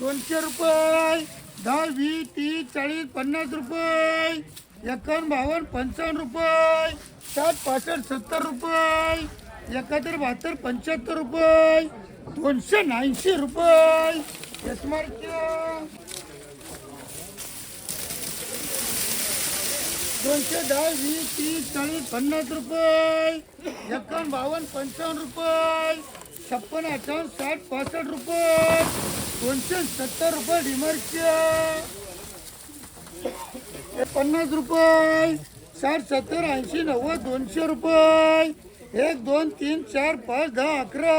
दोनशे रुपये दहा वीस तीस चाळीस पन्नास रुपये एकावन्न बावन्न पंचावन्न रुपये साठ पासष्ट सत्तर रुपये एकाहत्तर बहात्तर पंच्याहत्तर रुपये दोनशे ऐंशी रुपये दोनशे दहा वीस तीस चाळीस पन्नास रुपये एकावन्न बावन्न पंचावन्न रुपये छप्पन अठ्ठावन्न साठ पासष्ट रुपये दोनशे सत्तर रुपये डिमार्कच्या पन्नास रुपये. साठ सत्तर ऐंशी नव्वद दोनशे रुपये. एक दोन तीन चार पाच दहा अकरा.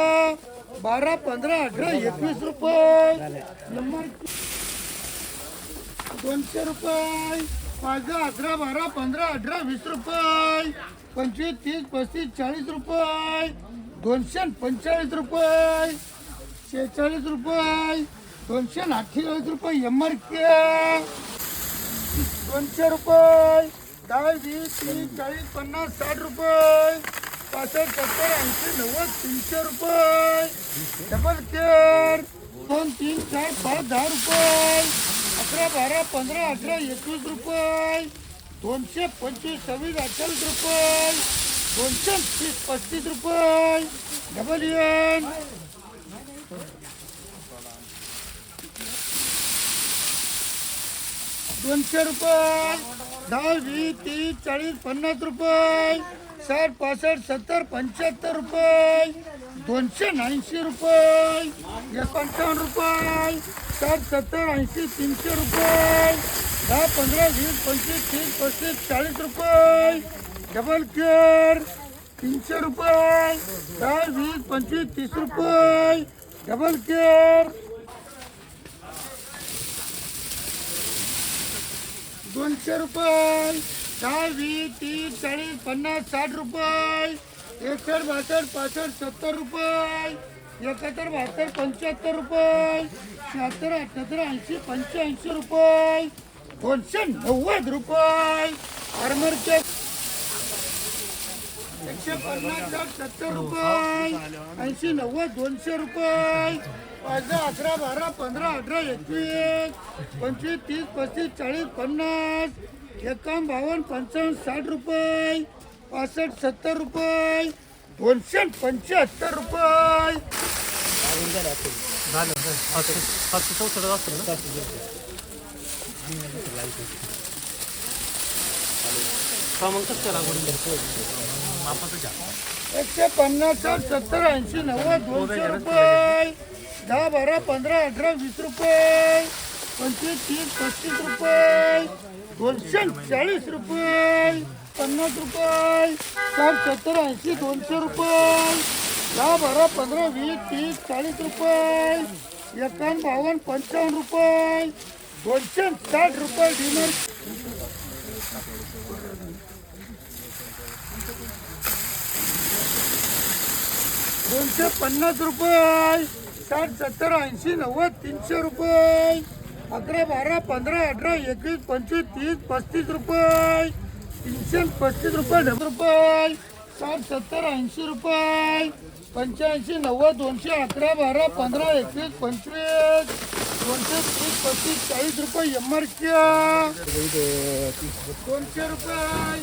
बारा पंधरा अठरा एकवीस रुपये. नंबर दोनशे रुपये. पाच दहा अकरा बारा पंधरा अठरा वीस रुपये. पंचवीस तीस पस्तीस चाळीस रुपये. दोनशे पंचेचाळीस रुपये. शेहेचाळीस रुपये दोनशे अठ्ठेचाळीस रुपये एम आर के दोनशे रुपये दहा वीस तीस चाळीस पन्नास साठ रुपये पासष्ट सत्तर ऐंशी नव्वद तीनशे रुपये. डबल केअर दोन तीन चार पाच दहा रुपये. अकरा बारा पंधरा अठरा एकवीस रुपये. दोनशे पंचवीस सव्वीस अठ्ठावीस रुपये. दोनशे तीस पस्तीस रुपये. डबल एन दोनशे रुपये. दहा वीस तीस चाळीस पन्नास रुपये. साठ पासष्ट सत्तर पंच्याहत्तर रुपये. दोनशे ऐंशी रुपये. एक रुपये. साठ सत्तर ऐंशी तीनशे रुपये. दहा पंधरा वीस पंचवीस तीस पस्तीस चाळीस रुपये. डबल केअर तीनशे रुपये. दहा वीस पंचवीस तीस रुपये. डबल केअर दोनशे रुपये. दहा वीस तीस चाळीस पन्नास साठ रुपये. एकसष्ट बासष्ट पासष्ट सत्तर रुपये. एकाहत्तर बहात्तर पंच्याहत्तर रुपये. शहात्तर अठ्याहत्तर ऐंशी पंच्याऐंशी रुपये. दोनशे नव्वद रुपये. आर्मरचे एकशे पन्नास साठ सत्तर रुपये. ऐंशी नव्वद दोनशे रुपये. पाच अकरा बारा पंधरा अठरा एकवीस पंचवीस तीस पस्तीस चाळीस पन्नास एकावन्न बावन्न पंचावन्न साठ रुपये. पासष्ट सत्तर रुपये. दोनशे पंच्याहत्तर रुपये. झालं पाचशे पाचशे चौसष्ट ना? एकशे पन्नास साठ सत्तर ऐंशी नव्वद दोनशे रुपये. दहा बारा पंधरा अठरा वीस रुपये. पंचवीस तीस पस्तीस रुपये. दोनशे चाळीस रुपये. पन्नास रुपये. साठ सत्तर ऐंशी दोनशे रुपये. दहा बारा पंधरा वीस तीस चाळीस रुपये. एकावन्न बावन्न पंचावन्न रुपये. दोनशे साठ रुपये डिनर. दोनशे पन्नास रुपये. साठ सत्तर ऐंशी नव्वद तीनशे रुपये. अकरा बारा पंधरा अठरा एकवीस पंचवीस तीस पस्तीस रुपये. तीनशे पस्तीस रुपये डबल रुपये. साठ सत्तर ऐंशी रुपये. पंच्याऐंशी नव्वद दोनशे अकरा बारा पंधरा एकवीस पंचवीस. दोनशे तीस पस्तीस चाळीस रुपये एम आर दोनशे रुपये.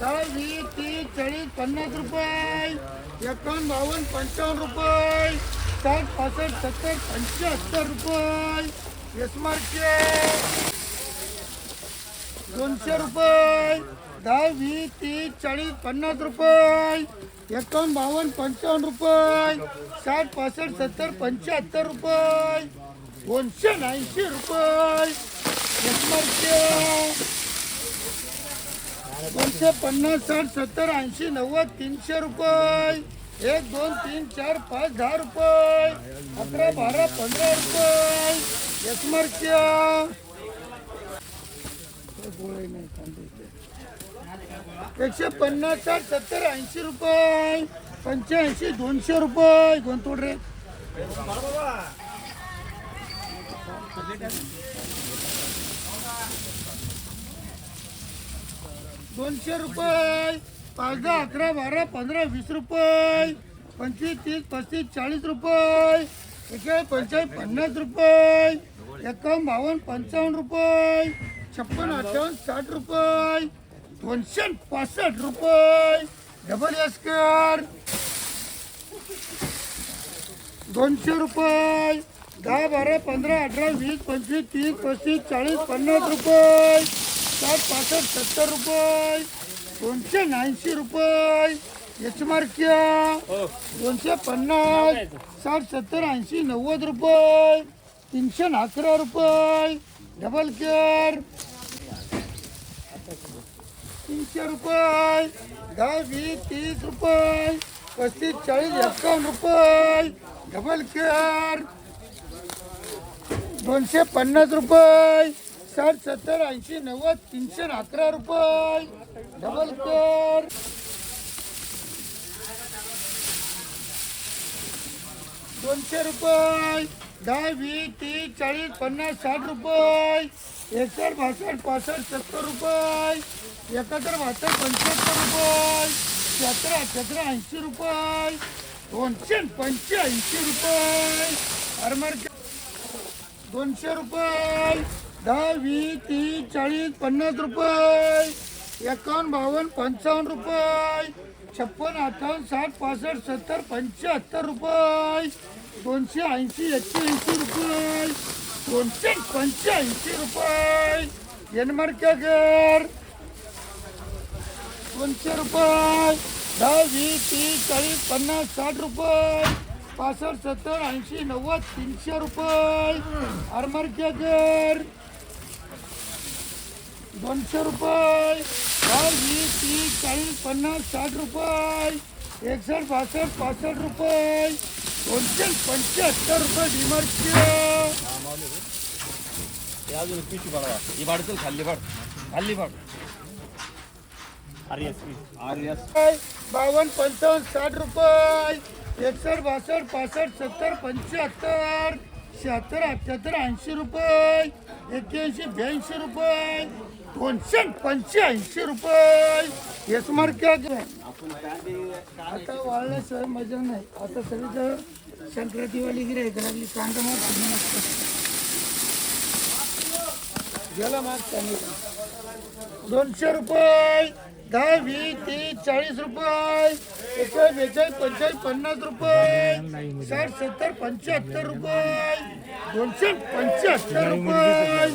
दहा वीस तीस चाळीस पन्नास रुपये. एकावन्न बावन्न पंचावन्न रुपये. साठ पासष्ट सत्तर पंच्याहत्तर रुपये. एसमार्के दोनशे रुपये. दहा वीस तीस चाळीस पन्नास रुपये. एकावन्न बावन्न पंचावन्न रुपये. साठ पासष्ट सत्तर पंच्याहत्तर रुपये. दोनशे ऐंशी रुपये. एसमार्के दोनशे पन्नास साठ सत्तर ऐंशी नव्वद तीनशे रुपये. एक दोन तीन चार पाच दहा रुपये. अकरा बारा पंधरा रुपये. यशमार्क्या एकशे पन्नास साठ सत्तर ऐंशी रुपये. पंच्याऐंशी दोनशे रुपये. गुंतवड रे दोनशे रुपये. पाच दहा अकरा बारा पंधरा वीस रुपये. पंचवीस तीस पस्तीस चाळीस रुपये. एकेचाळीस पंचेचाळीस पन्नास रुपये. एकावन्न बावन्न पंचावन्न रुपये. छप्पन अठ्ठावन्न साठ रुपये. दोनशे पासष्ट रुपये. डबल एस्कर दोनशे रुपये. दहा बारा पंधरा अठरा वीस पंचवीस तीस पस्तीस चाळीस पन्नास रुपये. साठ पासष्ट सत्तर रुपये. दोनशे ऐंशी रुपये. एच मार्क्या दोनशे पन्नास. साठ सत्तर ऐंशी नव्वद रुपये. तीनशे अकरा रुपये. डबल केअर तीनशे रुपये. दहा वीस तीस रुपये. पस्तीस चाळीस एकावन्न रुपये. डबल केअर दोनशे पन्नास रुपये. साठ सत्तर ऐंशी नव्वद तीनशे अकरा रुपये. डबल कर. दोनशे रुपये. दहा वीस तीस चाळीस पन्नास साठ रुपये. एकसठ बासष्ट पासष्ट सत्तर रुपये. एकाहत्तर बासष्ट पंच्याहत्तर रुपये. सतरा सतरा ऐंशी रुपये. दोनशे पंच्याऐंशी रुपये. अरमर दोनशे रुपये. दहा वीस तीस चाळीस पन्नास रुपये. एकावन्न बावन्न पंचावन्न रुपये. छप्पन अठ्ठावन्न साठ पासष्ट सत्तर पंच्याहत्तर रुपये. दोनशे ऐंशी एकशे ऐंशी रुपये. दोनशे पंच्याऐंशी रुपये. यनमार्क्यागर दोनशे रुपये. दहा वीस तीस चाळीस पन्नास साठ रुपये. पासष्ट सत्तर ऐंशी नव्वद तीनशे रुपये. आरमार्क्यागर दोनशे रुपये. दहा वीस तीस चाळीस पन्नास साठ रुपये. एकसष्ट बासष्ट पासष्ट रुपये. दोनशे पंच्याहत्तर रुपये डिमार्क्य हे अजून पिशवी बघा ही भाड चल खाल्ली भाड. खाल्ली भाड. आर एस आर एस बावन्न पंचावन्न साठ रुपये. एकसष्ट बासष्ट पासष्ट सत्तर पंच्याहत्तर शहात्तर अठ्ठ्याहत्तर ऐंशी रुपये. एक्क्याऐंशी ब्याऐंशी रुपये. दोनशे पंच्याऐंशी रुपये. हेच मार्केट आता वाढलं सर मजा नाही. आता सगळी तर संक्रांतीवाली गिरे घरातली कांदा माग गेला माग दोनशे रुपये. दहा वीस तीस चाळीस रुपये. एकशे बेचाळीस पंचेचाळीस पन्नास रुपये. साठ सत्तर पंच्याहत्तर रुपये. दोनशे पंच्याहत्तर रुपये.